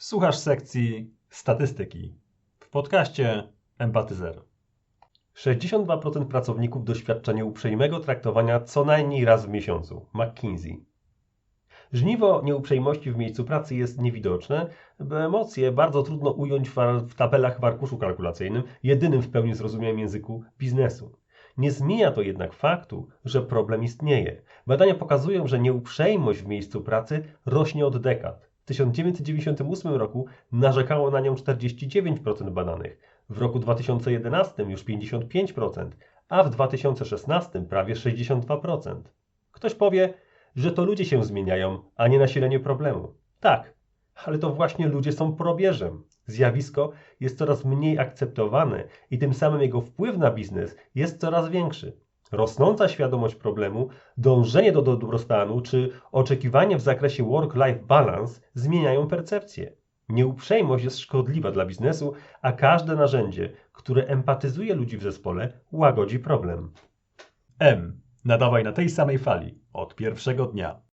Słuchasz sekcji statystyki w podcaście Empatyzer. 62% pracowników doświadcza nieuprzejmego traktowania co najmniej raz w miesiącu. McKinsey. Żniwo nieuprzejmości w miejscu pracy jest niewidoczne, bo emocje bardzo trudno ująć w, tabelach w arkuszu kalkulacyjnym, jedynym w pełni zrozumiałym języku biznesu. Nie zmienia to jednak faktu, że problem istnieje. Badania pokazują, że nieuprzejmość w miejscu pracy rośnie od dekad. W 1998 roku narzekało na nią 49% badanych, w roku 2011 już 55%, a w 2016 prawie 62%. Ktoś powie, że to ludzie się zmieniają, a nie nasilenie problemu. Tak, ale to właśnie ludzie są probierzem. Zjawisko jest coraz mniej akceptowane i tym samym jego wpływ na biznes jest coraz większy. Rosnąca świadomość problemu, dążenie do dobrostanu czy oczekiwanie w zakresie work-life balance zmieniają percepcję. Nieuprzejmość jest szkodliwa dla biznesu, a każde narzędzie, które empatyzuje ludzi w zespole, łagodzi problem. M. Nadawaj na tej samej fali od pierwszego dnia.